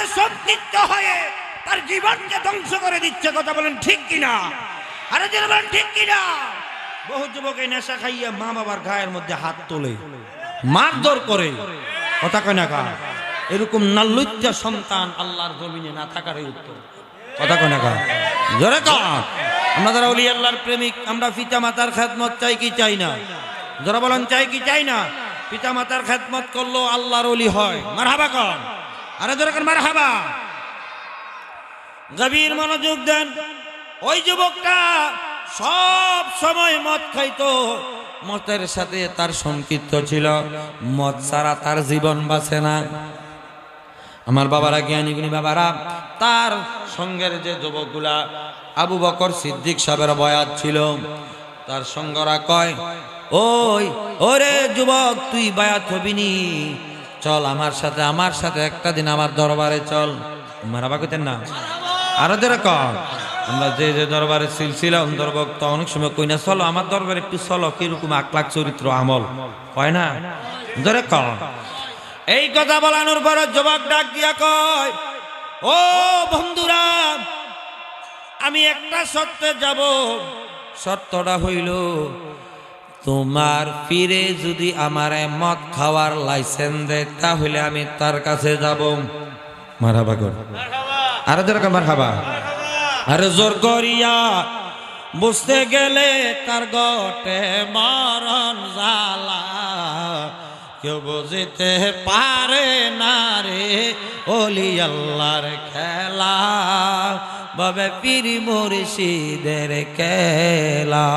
কারণে সম্পৃক্ত হয়ে তার জীবনকে ধ্বংস করে দিচ্ছে, কথা বলেন ঠিক কিনা? আরে বলেন ঠিক কিনা? বহু যুবক নেশা খাইয়া মা বাবার গায়ের মধ্যে হাত তোলে, মারধর করে। কথা কয় না কা এরকম নাল্লুচ্চা সন্তান আল্লাহর জমিনে না থাকার উত্তর। কথা কয় না কা জোরে কা আমরা যারা অলি আল্লাহর প্রেমিক, আমরা পিতা মাতার খেদমত চাই কি চাই না? যারা বলেন, চাই কি চাই না? পিতা মাতার খেদমত করল আল্লাহর অলি হয়। মার হাবা কন আরে জোরে কন মার হাবা গভীর মনোযোগ দেন। ওই যুবকটা সব সময় মদ খাইতো। মতের সাথে তার সংকীর্ত ছিল। মদ ছাড়া তার জীবন বাঁচে না। আমার বাবারা জ্ঞানীগুণী বাবারা, তার সঙ্গের যে যুবকগুলা, আবু বকর সিদ্দিক সাহেবের বয়াত ছিল, তার সঙ্গরা কয়, ওই, ওরে যুবক, তুই বায়াত হবিনি চল আমার সাথে আমার সাথে, একটা দিন আমার দরবারে চল। মারা বাকুতেন না? আরও যেরকম আমরা যে যে দরবারে সিলসিলা অন্তর্ভুক্ত, অনেক সময় কই না, চলো আমার দরবারে একটু চলো, কীরকম আকলাক চরিত্র, আমল। কয় না? ধরে কম এই কথা বলানোর পর যুবক ডাক দিয়া কয়, ও বন্ধুরা, আমি একটা সত্যে যাব। সত্যটা হইল তোমার ফিরে যদি আমার মদ খাওয়ার লাইসেন্স দেয়, তাহলে আমি তার কাছে যাব। মারাবা কর। আরও যেরকম মারহাবা। আরে জোর করিয়া বুঝতে গেলে তার গটে মরণ জালা কেউ বুঝতে পারে না রে ওলি আল্লাহর খেলা। বাবে পীরি মুর্শিদের খেলা।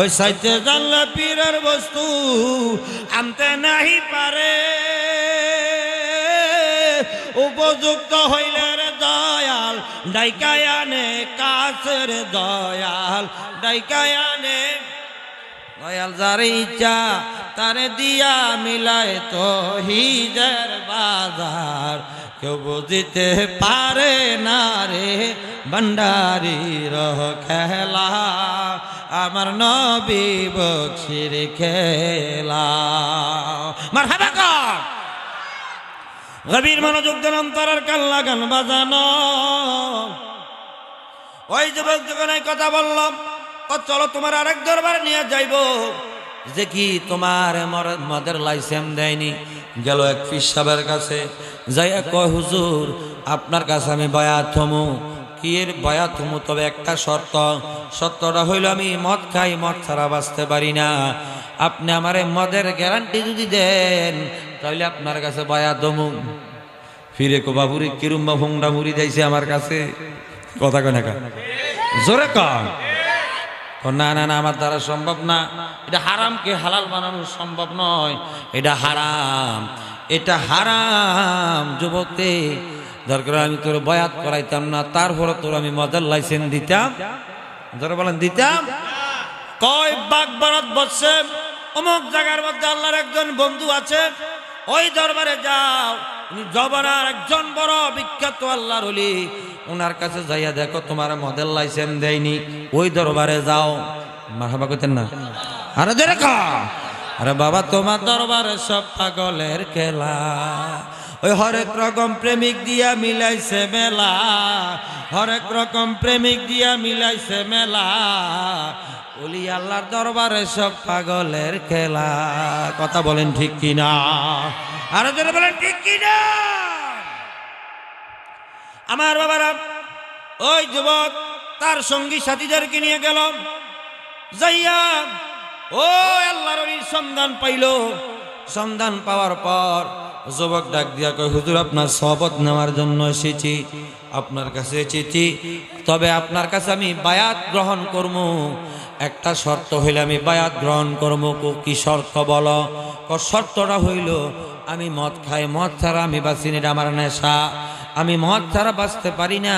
ওই সাইতে জানলে পীরের বস্তু আনতে নাহি পারে। উপযুক্ত হইলে রে দয়াল ডাইকায়ানে কাছের দয়াল ডাইকায়ানে দয়াল যার ইচ্ছা তার দিয়া মিলায় তো হিজের বাজার। কেউ বুঝিতে পারে না রে ভণ্ডারি রহ খেলা, আমার নবী বক্সির খেলা। মার হাবা কর। গভীর মনোযোগ দেন অন্তরের কাল্লা গান বাজানো। ওই যুবক যখন এই কথা বললাম ও চলো তোমার আরেক দরবার নিয়ে যাইব। যে কি তোমার মর- মদের লাইসেন্স দেয়নি? গেল এক ফিসাবের কাছে। যাইয়া কয়, হুজুর, আপনার কাছে আমি বয়াত থমু। এর বয়াত তবে একটা শর্ত। শর্তটা হইল, আমি মদ খাই, মদ ছাড়া বাঁচতে পারি না। আপনি আমার মদের গ্যারান্টি যদি দেন, তাহলে আপনার কাছে বয়াত দমু ফিরে কো বাবুরি কিরুম্বা ভুংডা মুড়ি যাইছে আমার কাছে? কথা কয় না কা? জোরে কন। না না না, আমার দ্বারা সম্ভব না। এটা হারামকে হালাল বানানো সম্ভব নয়। এটা হারাম। এটা হারাম। যুবকতে দরকার আমি তোর বয়াত করাইতাম না তারপরে তোর আমি মদের লাইসেন্স দিতাম। ধরে বলেন দিতাম? কয় বাগ বারাত বসছে, অমুক জায়গার মধ্যে আল্লাহর একজন বন্ধু আছে, ওই দরবারে যাও। উনি জবানার একজন বড় বিখ্যাত আল্লাহর হলি ওনার কাছে যাইয়া দেখো তোমার মডেল লাইসেন্স দেয়নি। ওই দরবারে যাও। মারহাবা কইতেন না? আরে দেখো। আরে বাবা, তোমার দরবারে সব পাগলের খেলা। ওই হরেক রকম প্রেমিক দিয়া মিলাইছে মেলা, হরেক রকম প্রেমিক দিয়া মিলাইছে মেলা। ওলি আল্লাহর দরবারে সব পাগলের খেলা। কথা বলেন ঠিক কিনা? আরও জোরে বলেন, ঠিক কিনা? আমার বাবারা, ওই যুবক তার সঙ্গী সাথীদেরকে নিয়ে গেল। যাইয়া ও আল্লাহর সন্ধান পাইল। সন্ধান পাওয়ার পর যুবক ডাক দিয়া কয় হুজুর আপনার শপথ নেওয়ার জন্য এসেছি আপনার কাছে এসেছি। তবে আপনার কাছে আমি বায়াত গ্রহণ করব একটা শর্ত হইলে আমি বায়াত গ্রহণ করব কো- শর্ত বলো? শর্তটা হইল আমি মদ খাই মদ ছাড়া আমি বাঁচি না, এটা আমার নেশা। আমি মদ ছাড়া বাঁচতে পারি না।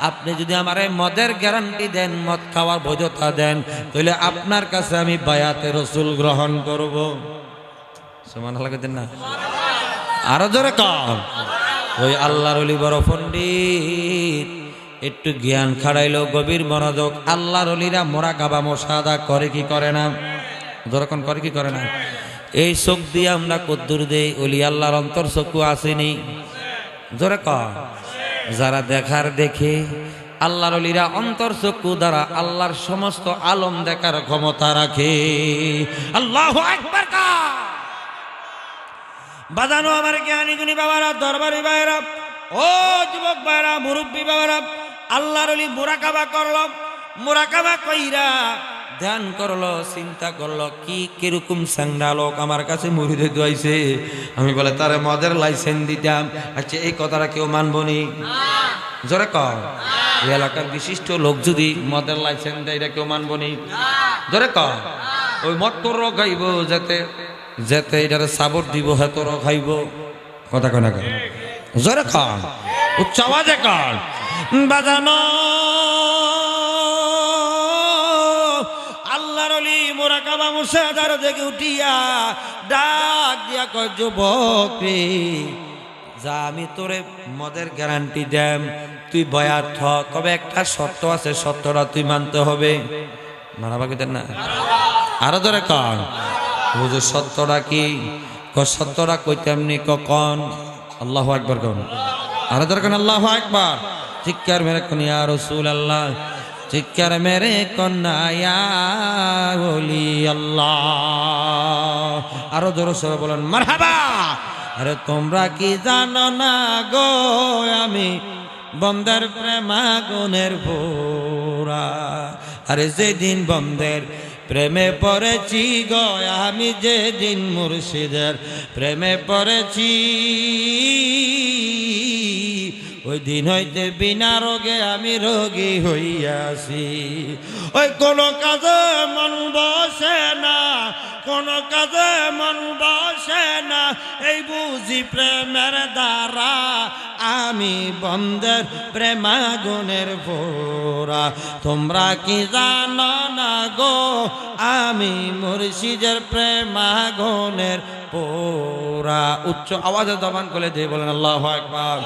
আপনি যদি আমার মদের গ্যারান্টি দেন মদ খাওয়ার বৈধতা দেন তাহলে আপনার কাছে আমি বায়াতে রসুল গ্রহণ করব। সমান লাগে না? আরও জোরে কম। ওই আল্লাহর অলি বড় পণ্ডিত। একটু জ্ঞান খাড়াইলো, গভীর মনোযোগ। আল্লাহর অলিরা মোরা গাবা মশাদা করে কি করে না? যেরকম করে কি করে না? এই চোখ দিয়ে আমরা কদ্দুর দেই, অলি আল্লাহর অন্তর চক্ষু আসেনি। জোরে ক যারা দেখার দেখে, আল্লাহর অলিরা অন্তর চক্ষু দ্বারা আল্লাহর সমস্ত আলম দেখার ক্ষমতা রাখে। আল্লাহ একবার কা বাজানো আমার জ্ঞানী গুণী বাবারা দরবারি ভাইরা ও যুবক ভাইরা মুরব্বী বাবারা আল্লাহর অলি মোরাকাবা করল মোরাকাবা কইরা ধ্যান করল চিন্তা করল কি কীরকম স্যাংরা লোক আমার কাছে মুড়িতে দোয়াইছে। আমি বলে তারে মদের লাইসেন্স দিতাম আচ্ছা এই কথাটা কেউ মানবো নি? জোরে কর এই এলাকার বিশিষ্ট লোক যদি মদের লাইসেন্স দেয় এটা কেউ মানবো নি? জোরে কর ওই তোর খাইব যাতে যেতে এটারে সাবর দিব তোর খাইব। কথা কয় না কয় জোরে খান উচ্চ আওয়াজে কান। বাজানো। আল্লাহর অলি মোরাকাবা মুসাদার দেখে উঠিয়া ডাক দিয়া কয়, যুবক যা আমি তোরে মদের গ্যারান্টি দেম, তুই বয়াত হ তবে একটা শর্ত আছে, শর্তটা তুই মানতে হবে। মানাবা কিতেন না। আরও ধরে কন। বুঝো সত্যটা কি? সত্যটা কইতাম নি ক কন? আল্লাহ একবার কন। আরও ধরে কন, আল্লাহ একবার চিৎকার মেরে কোন রসুল আল্লাহ চিৎকার মেরে কন্যা আল্লাহ আরও জোরে সরে বলেন, মারহাবা। আরে তোমরা কি জানো না গো, আমি বন্দের প্রেমাগুনের ভোরা। আরে যেদিন বন্দের প্রেমে পড়েছি গয় আমি যেদিন মুর্শিদের প্রেমে পড়েছি। ওই দিন হইতে বিনা রোগে আমি রোগী হইয়াছি। ওই কোন কাজে মন বসে না, কোন কাজে মন বসে না, এই বুঝি প্রেমের দ্বারা আমি বন্ধের প্রেমাগুনের ভোরা। তোমরা কি জানো না গো, আমি মুর্শিদের প্রেমাগুনের পোরা উচ্চ আওয়াজে দবান করে দিয়ে বলেন, আল্লাহ একবার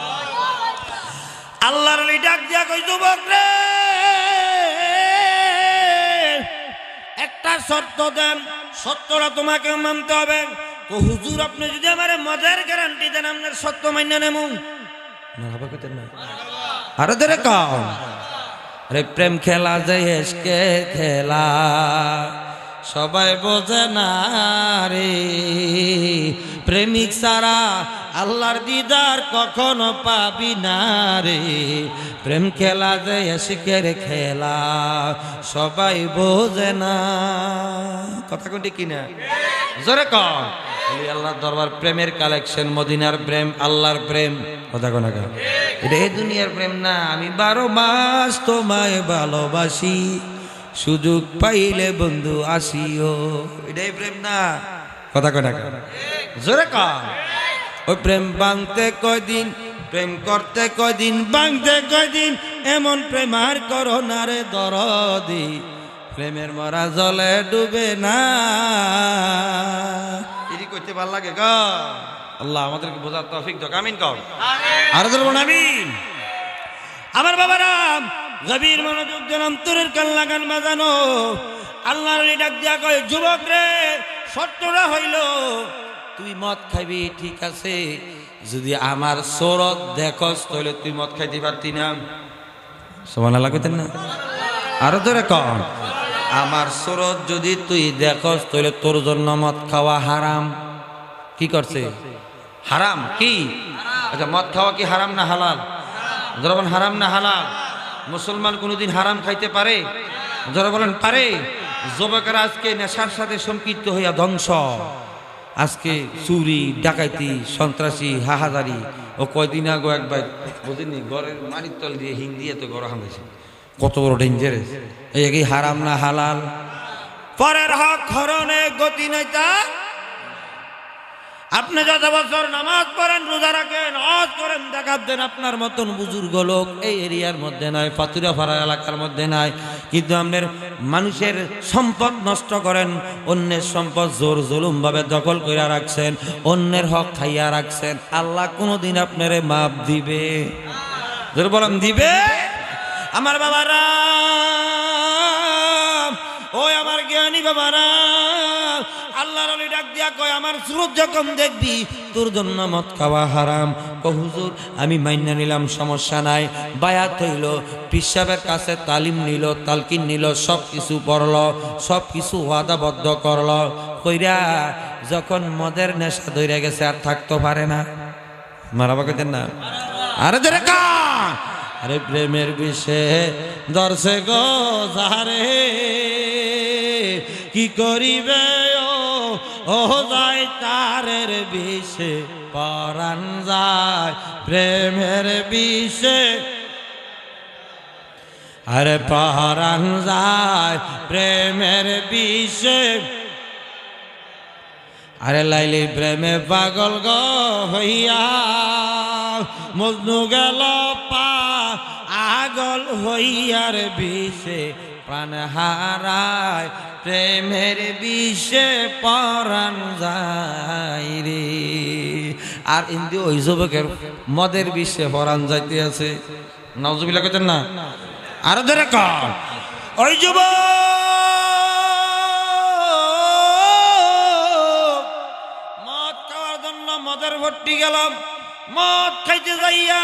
আল্লাহর আলী ডাক দিয়া কই যুবক রে একটা শর্ত দেন সত্যটা তোমাকে মানতে হবে। তো হুজুর আপনি যদি আমার মজার গ্যারান্টি দেন আপনার সত্য মান্য নেমু আরে ধরে কাও। আরে প্রেম খেলা যে এসকে খেলা সবাই বোঝে না রে। প্রেমিক সারা আল্লাহর দিদার কখনো পাবি না রে। প্রেম খেলা যে এসকের খেলা, সবাই বোঝে না। কথা কোনটি কিনা? জোরে কম আল্লাহর দরবার প্রেমের কালেকশন মদিনার প্রেম, আল্লাহর প্রেম। কথা কোনা এটা এই দুনিয়ার প্রেম না, আমি বারো মাস তোমায় ভালোবাসি, সুযোগ পাইলে বন্ধু আসিও। এটাই প্রেম না। কথা কয় না জোরে কম ওই প্রেম বাংতে কয়দিন প্রেম করতে কয়দিন বাংতে কয়দিন এমন প্রেম আর করো না রে দরদি। প্রেমের মরা জলে ডুবে না। এটি করতে ভালো লাগে গ। আল্লাহ আমাদেরকে বোঝার তৌফিক দাও আমিন কর আর বলুন আমিন। আমার বাবারাম গভীর মনোযোগ দেন অন্তরের কান লাগান বাজানো। আল্লাহর ডাক দিয়া কয় যুবক রে সত্যটা হইল তুই মদ খাইবি ঠিক আছে? যদি আমার সরদ দেখস, তাহলে তুই মদ খাইতে পারতি না। সমান লাগতেন না? আরও ধরে কম আমার সরদ যদি তুই দেখস, তাহলে তোর জন্য মদ খাওয়া হারাম। কি করছে? হারাম? কি? আচ্ছা মদ খাওয়া কি হারাম না হালাল? যখন হারাম না হালাল? মুসলমান কোনোদিন হারাম খাইতে পারে? যারা বলেন পারে? যুবকেরা আজকে নেশার সাথে সম্পৃক্ত হইয়া ধ্বংস। আজকে চুরি ডাকাইতি সন্ত্রাসী হাহাদারি ও কয়দিন আগে একবার বুঝিনি, গড়ের মানির তল দিয়ে হিং দিয়ে তো গড় হামেছে কত বড় ডেঞ্জারাস এই হারাম না হালাল? পরের হক হরণে গতি নাই তা? আপনি যত বছর নামাজ পড়েন, রোজা রাখেন, হজ করেন দেখাব দেন, আপনার মতন বুজুর্গ লোক এই এরিয়ার মধ্যে নাই পাতুরাফাড়া এলাকার মধ্যে নাই। কিন্তু আপনার মানুষের সম্পদ নষ্ট করেন, অন্যের সম্পদ জোর জুলুম ভাবে দখল করে রাখছেন, অন্যের হক খাইয়া রাখছেন। আল্লাহ কোনোদিন আপনারে মাপ দিবে। জোর বলেন, দিবে? আমার বাবারা, ওই আমার জ্ঞানী বাবারা। আল্লাহর আলী ডাক দিয়া কয়, আমার সুরত যখন দেখবি, তোর জন্য মদ খাওয়া হারাম। ও হুজুর, আমি মাইনা নিলাম, সমস্যা নাই। বায়াত হইল পিসাবের কাছে তালিম নিল, তালকিন নিল সব কিছু পড়ল সব কিছু ওয়াদাবদ্ধ করল। কইরা, যখন মদের নেশা ধরে গেছে, আর থাকতে পারে না। মারাবা কেতেন না? আরে ধরে আরে প্রেমের বিষে দর্শে গো যারে কি করিবে? ও যায় তারের বিষে পরাণ যায়, প্রেমের বিষে। আরে পরাণ যায়, প্রেমের বিষে। আরে লাইলি, প্রেমে পাগল গো হইয়া। মজনু গেল পা, আগল হইয়ার বিষে প্রাণ হারায়। প্রেমের বিষে পরাণ যায় রে। আর ইন্দি ওই যুবকের মদের বিষে পরাণ যাইতে আছে। নজবিলা কেতেন না? আরও ধরে কর ওই যুবক, মদ খাওয়ার জন্য মদের ভর্তি গেলাম। মদ খাইতে যাইয়া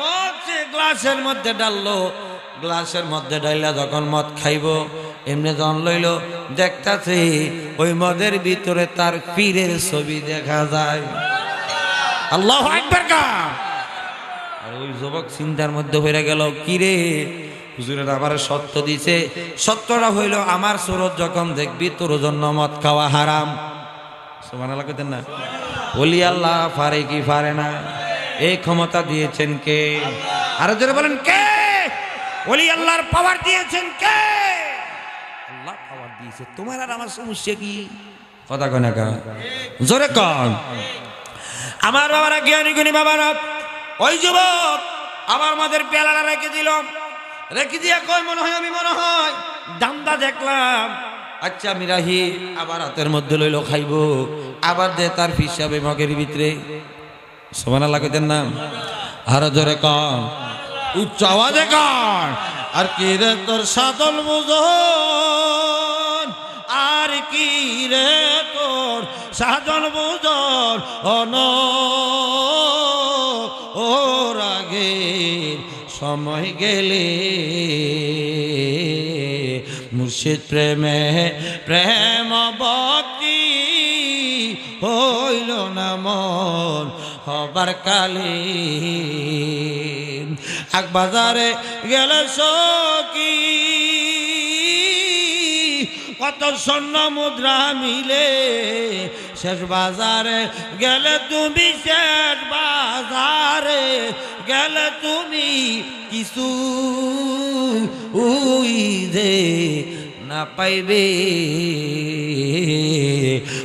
মদ সে গ্লাসের মধ্যে ডাললো, গ্লাসের মধ্যে ডাইলা যখন মদ খাইব, এমনি জন লইল, দেখতাছে ওই মদের ভিতরে তার পীরের ছবি দেখা যায়। আল্লাহ আর ওই যুবক চিন্তার মধ্যে হয়ে গেল, কি রে? হুজুরের আমার সত্য দিছে। সত্যটা হইল, আমার সুরত যখন দেখবি, তোর জন্য মদ খাওয়া হারাম। সুবহানাল্লাহ কইতেন না। বলি, আল্লাহ পারে কি পারে না? এই ক্ষমতা দিয়েছেন কে? আরও জোরে বলেন, কে? বলি আল্লাহর পাওয়ার দিয়েছেন কে? আল্লাহ পাওয়ার দিয়েছে। তোমার আর আমার সমস্যা কি? কথা কয় না জোরে কন। আমার বাবারা জ্ঞানী গুণী বাবারা, ওই যুবক আমার মাদের পেয়ালাটা রেখে দিল। রেখে দিয়া কয়, মনে হয় আমি, মনে হয় দামদা দেখলাম। আচ্ছা আমি রাহি, আবার হাতের মধ্যে লইলো খাইব। আবার দে তার হিসাবে মগের ভিতরে। সমান লাগতেন না? আরও জোরে কন। উচ্চ আওয়াজে কন। আর কি রে তোর সাদল বুঝন আর কি রে তোর সাজন বুঝন অন ওর আগে সময় গেলে মুর্শিদ প্রেমে প্রেম বতি হইল না মন। হবার কালে আগ বাজারে গেলে সকি কত স্বর্ণ মুদ্রা মিলে। শেষ বাজারে গেলে তুমি, শেষ বাজারে গেলে তুমি কিছু উই দে না পাইবে।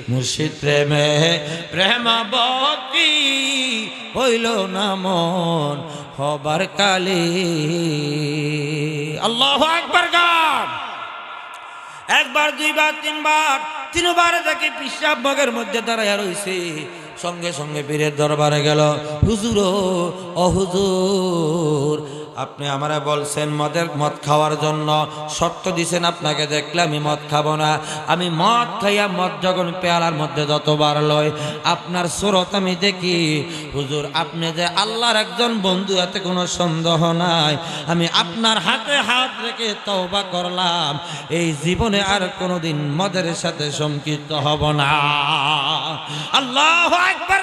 মুর্শিদ প্রেমে প্রেমাবতী হইল না মন, হবার কালি। আল্লাহ একবার গান। একবার, দুইবার, তিনবার তিনবার তাকে পিসাব বাগের মধ্যে দাঁড়াইয়া রয়েছে সঙ্গে সঙ্গে পীরের দরবারে গেল, হুজুর ও হুজুর আপনি আমারে বলছেন মদের মদ খাওয়ার জন্য। শর্ত দিছেন আপনাকে দেখলে আমি মদ খাব না। আমি মদ খাইয়া মদ যখন পেয়ালার মধ্যে যতবার লয় আপনার সুরত আমি দেখি। হুজুর, আপনি যে আল্লাহর একজন বন্ধু, এতে কোনো সন্দেহ নাই। আমি আপনার হাতে হাত রেখে তওবা করলাম। এই জীবনে আর কোনোদিন মদের সাথে সম্পৃক্ত হব না। আল্লাহ একবার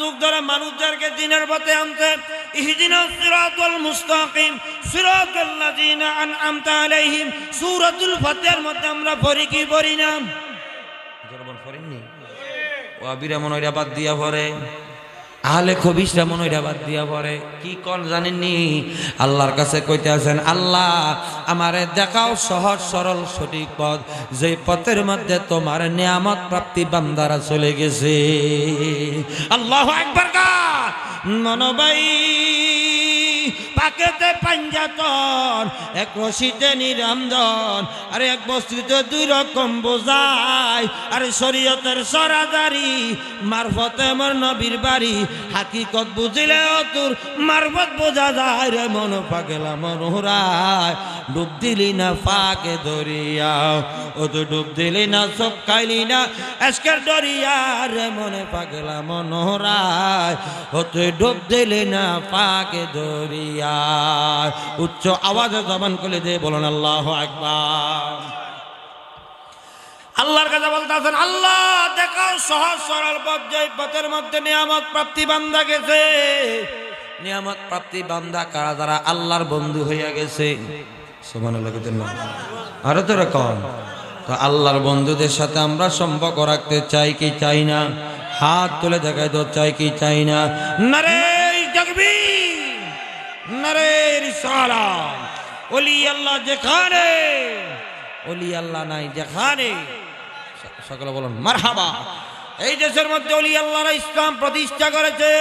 যুগ ধরে মানুষদেরকে দিনের পথে আনতে ইহদিনা সিরাতুল মুস্তাকিম, সিরাতুল লাযিনা আনআমতা আলাইহিম, সূরাতুল ফাতিহার মধ্যে আমরা পড়ি কি পড়ি না? জরবন বাদ দিয়া পড়ে। আহলে খবিসরা মনে ওইটা বাদ দিয়া পরে কি কল জানেননি? আল্লাহর কাছে কইতে আছেন আল্লাহ, আমারে দেখাও সহজ, সরল, সঠিক পথ। যে পথের মধ্যে তোমার নিয়ামত প্রাপ্তি বান্দারা চলে গেছে। আল্লাহ একবার কা মনবাই পাকেতে পাঞ্জাতন এক রশিতে নিরঞ্জন আরে এক বস্তুতে দুই রকম বোঝায় আরে শরীয়তের সরাদারি, মারফতে আমার নবীর বাড়ি। হাকিকত বুঝিলে তোর মারফত বোঝা যায় রে মন পাগেলা মনোহরায় ডুব দিলি না ফাঁকে দরিয়া, ও তো ডুব দিলি না, সব খাইলি না। আজকের দরিয়া রে মনে পাগলা মনোহরায় ও তুই ডুব দিলি না ফাঁকে দরিয়া উচ্চ আওয়াজে জবান করে দে বলেন, আল্লাহ একবার আল্লাহর কাছে বলতেছেন, আল্লাহ দেখাও সহজ সরল পথ পথের মধ্যে নিয়ামত প্রাপ্তি বান্দা গেছে। নিয়ামত প্রাপ্তি বান্দা কারা? যারা আল্লাহর বন্ধু হইয়া গেছে। সমান আরও তো রকম তো আল্লাহর বন্ধুদের সাথে আমরা সম্পর্ক রাখতে চাই কি চাই না? হাত তুলে দেখাই তো চাই কি চাই না? নারে জগবি রিসালা ওলি আল্লাহ ওলি আল্লাহ নাই সকলে এই মধ্যে অলি ইসলাম প্রতিষ্ঠা করেছে।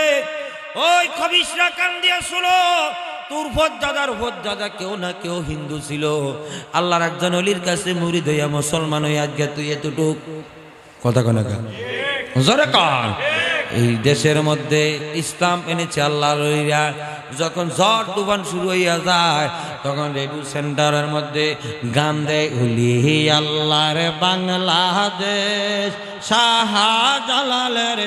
ওই খবিসরা কান দিয়ে শুনো তোর দাদার দাদা কেউ না কেউ হিন্দু ছিল। আল্লাহর একজন অলির কাছে মুড়ি দইয়া মুসলমান হয়ে আজকে তুই এতটুক। কথা কোন? জোরে কান। এই দেশের মধ্যে ইসলাম এনেছে আল্লাহ রইরা যখন ঝড় তুফান শুরু হইয়া যায়, তখন রেডিও সেন্টারের মধ্যে গান দেয়, উলি রে বাংলাদেশ শাহজালালের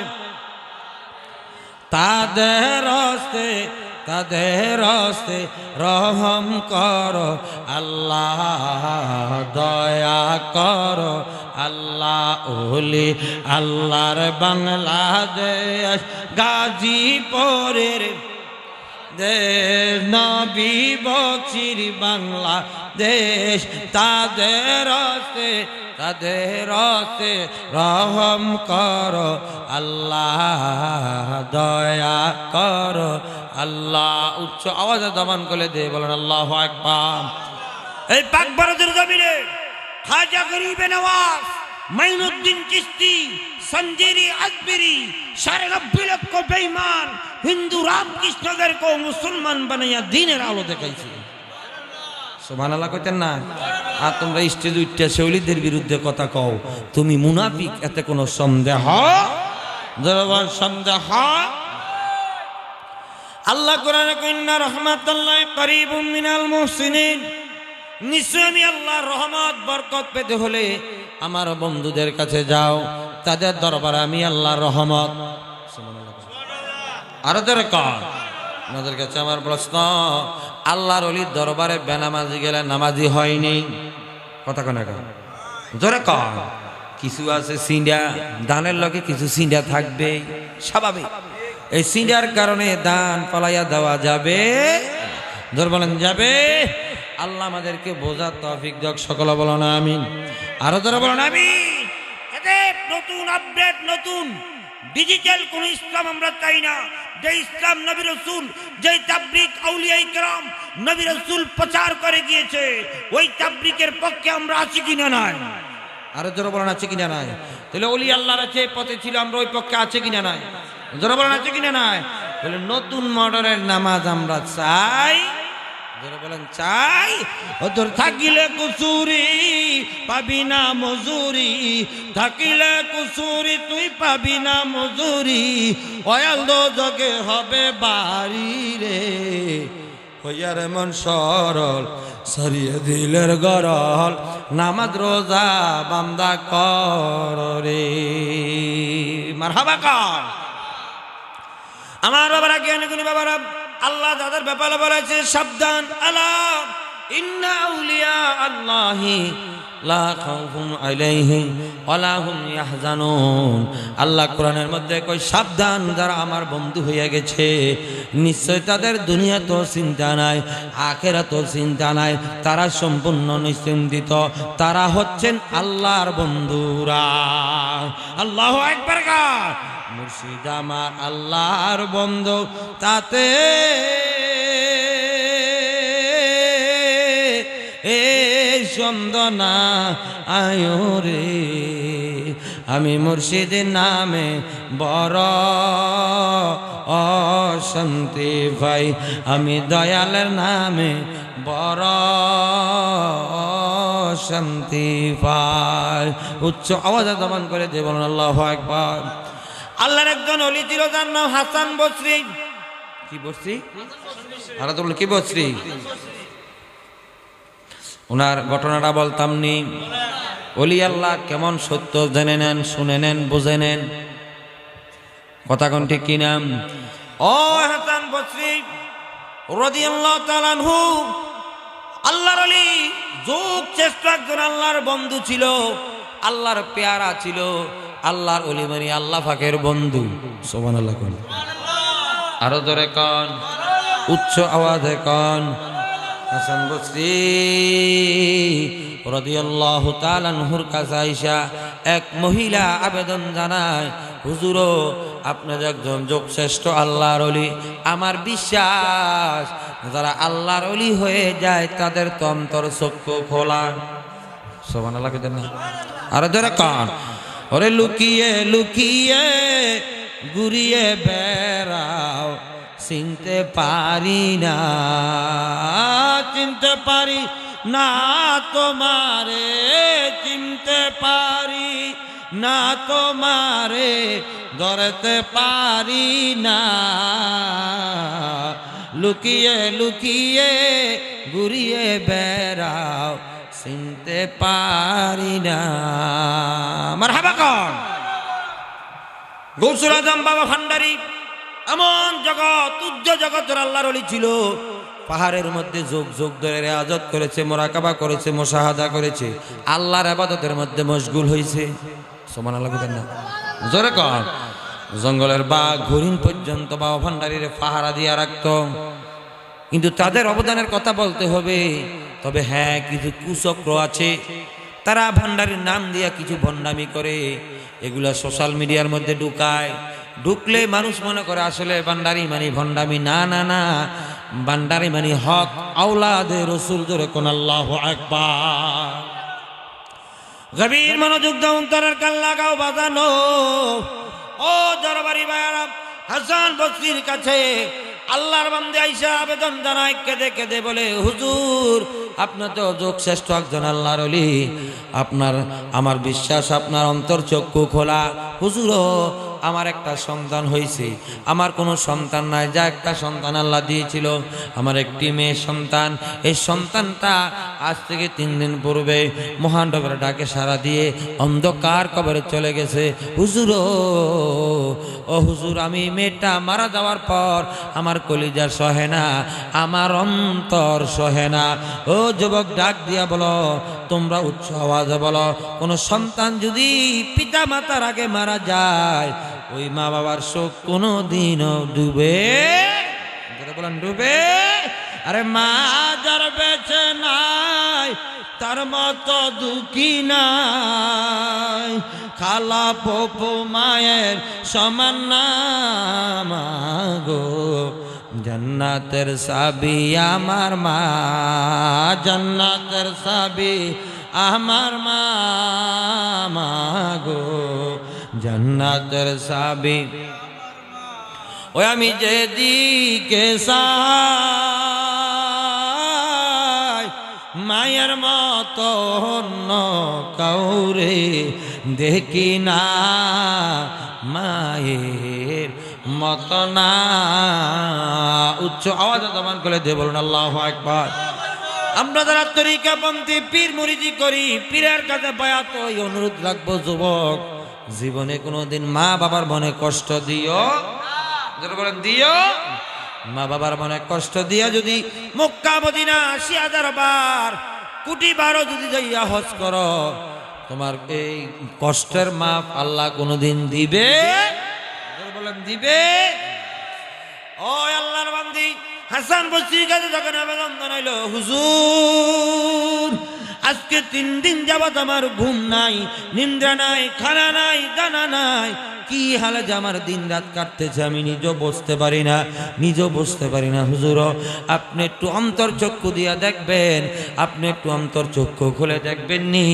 তাদের হস্তে তাদের রহম কর, আল্লাহ দয়া কর, আল্লাহ ওলি, আল্লাহর বাংলা দেশ বাংলাদেশ, গাজীপুরের দেশ, নবী বচির বাংলাদেশ, তাদের তাদের রহম কর আল্লাহ দয়া কর আল্লাহ উচ্চ আওয়াজে দমন করে দে বলেন আল্লাহ একবার এই পাক ভারতের জমিনে খাজা গরিবে নওয়াজ মাইনুদ্দিন চিস্তি সঞ্জেরি আজমেরি সাড়ে নব্বই লক্ষ বেইমান হিন্দু রামকৃষ্ণদেরকে মুসলমান বানাইয়া দিনের আলো দেখাইছে। সোমান আল্লাহ কইতেন না? আর তোমরা স্টেজ উঠতে শৈলীদের বিরুদ্ধে কথা কও। তুমি মুনাফিক, এতে কোনো সন্দেহ? জনগণ, সন্দেহ? আল্লাহ কোরআনে কন্যা রহমাতাল্লাহ করিবুম মিনাল মুহসিনিন। নিশ্চয় আমি আল্লাহর রহমত, বরকত পেতে হলে আমার বন্ধুদের কাছে যাও। তাদের দরবারে আমি আল্লাহর রহমত। আরও ধরে কর। আপনাদের কাছে আমার প্রশ্ন, আল্লাহর অলির দরবারে বেনামাজি গেলে নামাজি হয়নি? কথা কেন জোরে কর কিছু আছে সিন্ডা দানের লগে কিছু সিন্ডা থাকবে, স্বাভাবিক। এই সিন্ডার কারণে দান পালাইয়া দেওয়া যাবে। জোর বলেন, যাবে। আল্লাহ আমাদেরকে বোঝা তৌফিক দেখ সকল বলো না আমিন। আরও ধরে বলো না এতে নতুন আপডেট নতুন ডিজিটাল কোন ইসলাম আমরা চাই না। যে ইসলাম নবী রসুল, যে তাবরিক আউলিয়া ইকরাম নবী রসুল প্রচার করে গিয়েছে, ওই তাবরিকের পক্ষে আমরা আছি কিনা নাই? আরও জোর বলেন, আছে কিনা নাই? তাহলে অলি আল্লাহর আছে পথে ছিল, আমরা ওই পক্ষে আছে কিনা নাই? জোর বলেন, আছে কিনা নাই? তাহলে নতুন মডেলের নামাজ আমরা চাই। জোরে বলেন, চাই? ওদের থাকিলে কুসুরি, পাবি না মজুরি। থাকিলে কুসুরি, তুই পাবি না মজুরি। অয়াল জগে হবে বাড়ি রে। হইয়ার মন সরল, সরিয়ে দিলের গরল। নামাজ রোজা বান্দা কর রে। মারহাবা কর। আমার বাবারা জ্ঞানী গুণী বাবারা আল্লাহ তাদের ব্যাপারে বলেছে, সাবধান আল্লাহ ইন্না আল্লাহি লা খাউফুন আলাইহিম আল্লাহ কোরআনের মধ্যে কই সাবধান, যারা আমার বন্ধু হয়ে গেছে, নিশ্চয় তাদের দুনিয়া তো চিন্তা নাই আখেরা তো চিন্তা নাই, তারা সম্পূর্ণ নিশ্চিন্তিত, তারা হচ্ছেন আল্লাহর বন্ধুরা। আল্লাহ একবার মুর্শিদ আমার আল্লাহর বন্ধু, তাতে এ সন্দনা আয়রে আমি মুর্শিদের নামে বড় অশান্তি ভাই, আমি দয়ালের নামে বড় শান্তি পাই উচ্চ আওয়াজে দমন করে দিয়ে বলুন, আল্লাহ একবার আল্লাহর একজন অলি ছিল তার নাম হাসান বসরি। কি বসরি? আর কি বসরি? ওনার ঘটনাটা বলতাম নি অলি আল্লাহ কেমন সত্য জেনে নেন শুনে নেন বুঝে নেন? কথা কোন ঠিক কি নাম? ও হাসান বসরি রাদিয়াল্লাহু তাআলা আনহু আল্লাহর অলি যুগ চেষ্টা একজন আল্লাহর বন্ধু ছিল আল্লাহর পেয়ারা ছিল আল্লাহর অলি মানে আল্লাহ ফাকের বন্ধু। সোমান আল্লাহ কোন। আরও ধরে কন। উচ্চ আওয়াজে কন। হাসান বসরি কাছে এক মহিলা আবেদন জানায়, হুজুরো, আপনি যে একজন যোগশ্রেষ্ঠ আল্লাহর অলি আমার বিশ্বাস, যারা আল্লাহর অলি হয়ে যায়, তাদের তন্তর চক্ষু খোলা। সোমান আল্লাহ না। আরে ধরে কান। ওরে লুকিয়ে লুকিয়ে, ঘুরিয়ে বেড়াও। চিনতে পারি না, চিনতে পারি না তোমারে, চিনতে পারি না তোমারে, ধরতে পারি না। লুকিয়ে লুকিয়ে, ঘুরিয়ে বেড়াও। চিনতে পারি না। আমার হাবা কন। গৌসুল আজম বাবা ভান্ডারী, এমন জগৎ উজ্জ জগতের আল্লাহর অলি ছিল। পাহাড়ের মধ্যে যোগ যোগ ধরে আজত করেছে, মোরাকাবা করেছে, মোশাহাদা করেছে। আল্লাহর আবাদতের মধ্যে মশগুল হয়েছে সমান আল্লাহ না। জোরে কর জঙ্গলের বাঘ হরিণ পর্যন্ত বাবা ভান্ডারীর পাহারা দিয়া রাখত। কিন্তু তাদের অবদানের কথা বলতে হবে। তবে হ্যাঁ কিছু কুচক্র আছে। তারা ভান্ডারির নাম দিয়া কিছু ভণ্ডামি করে। এগুলা সোশ্যাল মিডিয়ার মধ্যে ঢুকায়। ঢুকলে মানুষ মনে করে, আসলে ভান্ডারি মানে ভণ্ডামি। না না না। ভান্ডারি মানে হক আউলাদে রসুল ধরে কোন আল্লাহ গভীর মনোযোগ দাও, অন্তরের কান লাগাও, বাজানো। ও দরবারি ভাইয়ারা, হাসান বসরির কাছে আল্লাহর বান্দে আইসা আবেদন জানায়, কেঁদে কেঁদে বলে, হুজুর আপনার তো যোগ শ্রেষ্ঠ একজন আল্লাহর অলি আপনার, আমার বিশ্বাস, আপনার অন্তর চক্ষু খোলা। হুজুরও আমার একটা সন্তান হয়েছে। আমার কোনো সন্তান নাই, যা একটা সন্তান আল্লাহ দিয়েছিল। আমার একটি মেয়ে সন্তান। এই সন্তানটা আজ থেকে তিন দিন পূর্বে মহান মহানগরের ডাকে সারা দিয়ে অন্ধকার কবরে চলে গেছে। হুজুর, ও হুজুর, আমি মেয়েটা মারা যাওয়ার পর আমার কলিজার সহে না, আমার অন্তর সহে না। ও যুবক, ডাক দিয়া বলো, তোমরা উচ্চ আওয়াজে বলো, কোনো সন্তান যদি পিতা মাতার আগে মারা যায় ওই মা বাবার শোক কোনো দিনও ডুবে বলেন, ডুবে? আরে মা যার বেঁচে নাই, তার মতো দুঃখী নাই। খালা পপু মায়ের সমান মাগো জান্নাতের সাবি আমার মা, জান্নাতের সাবি আমার মা মাগো জান্নাতের সাবি। ওই আমি যেদিকে সাই মায়ের মতো অন্য কাউরে দেখি না। মায়ের মত না। উচ্চ আওয়াজ দমান করে দে বলুন, আল্লাহ একবার আমরা যারা তরিকাপন্থী পীর মুরিদি করি, পীরের কাছে বায়াত ওই অনুরোধ রাখব, যুবক। জীবনে কোনোদিন মা বাবার মনে কষ্ট দিও। বলেন, দিও। মা বাবার মনে কষ্ট দিয়া যদি মক্কা, মদিনা আশি হাজার বার কোটি বারো যদি যাইয়া হজ করো, তোমার এই কষ্টের মাপ আল্লাহ কোনোদিন দিবে? বলেন, দিবে। ও আল্লাহর বান্দি, হাসান বসির কাছে যখন আবেদন জানাইলো, হুজুর আজকে তিন দিন যাবত আমার ঘুম নাই নিন্দ্রা নাই খানা নাই দানা নাই। কি হালে যে আমার দিন রাত কাটতেছে আমি নিজেও বসতে পারি না নিজেও বসতে পারি না হুজুর। আপনি একটু অন্তর চক্ষু দিয়া দেখবেন আপনি একটু অন্তর চক্ষু খুলে দেখবেন নি।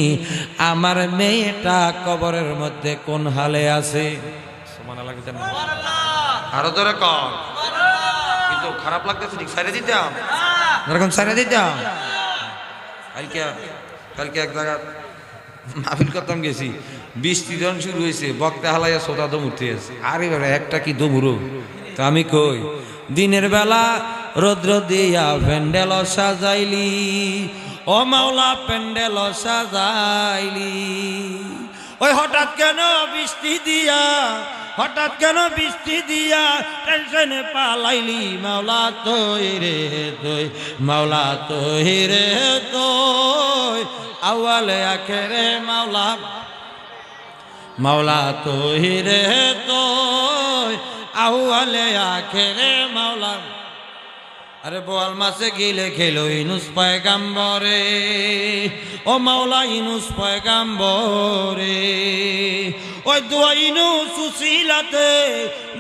আমার মেয়েটা কবরের মধ্যে কোন হালে আছে? আরও ধরে কম কিন্তু খারাপ লাগতেছে ঠিক সাইরে দিতাম এরকম সাইরে দিতাম কালকে কালকে এক জায়গা মাহফিল করতাম গেছি, বৃষ্টি যখন শুরু হয়েছে, বক্তা হালাইয়া সোতা দম উঠে আছে আরে বেড়া একটা কি দমুরো তো আমি কই? দিনের বেলা রৌদ্র দিয়া প্যান্ডেল সাজাইলি, ও মাওলা প্যান্ডেল সাজাইলি। ওই হঠাৎ কেন বৃষ্টি দিয়া, হঠাৎ কেন বৃষ্টি দিয়া টেনশনে পালাইলি? মাওলা তৈ রে তৈ, মাওলা তৈ রে তৈ। আওয়ালে আখেরে মাওলা। মাওলা তৈ রে তৈ আওয়ালে আখেরে মাওলা। আরে বোয়াল মাসে গিলে খেলো ইনুস পয়গাম্বরে, ও মাওলা ইনুস পয়গাম্বরে। ওই দোয়াইনু সুশীলাতে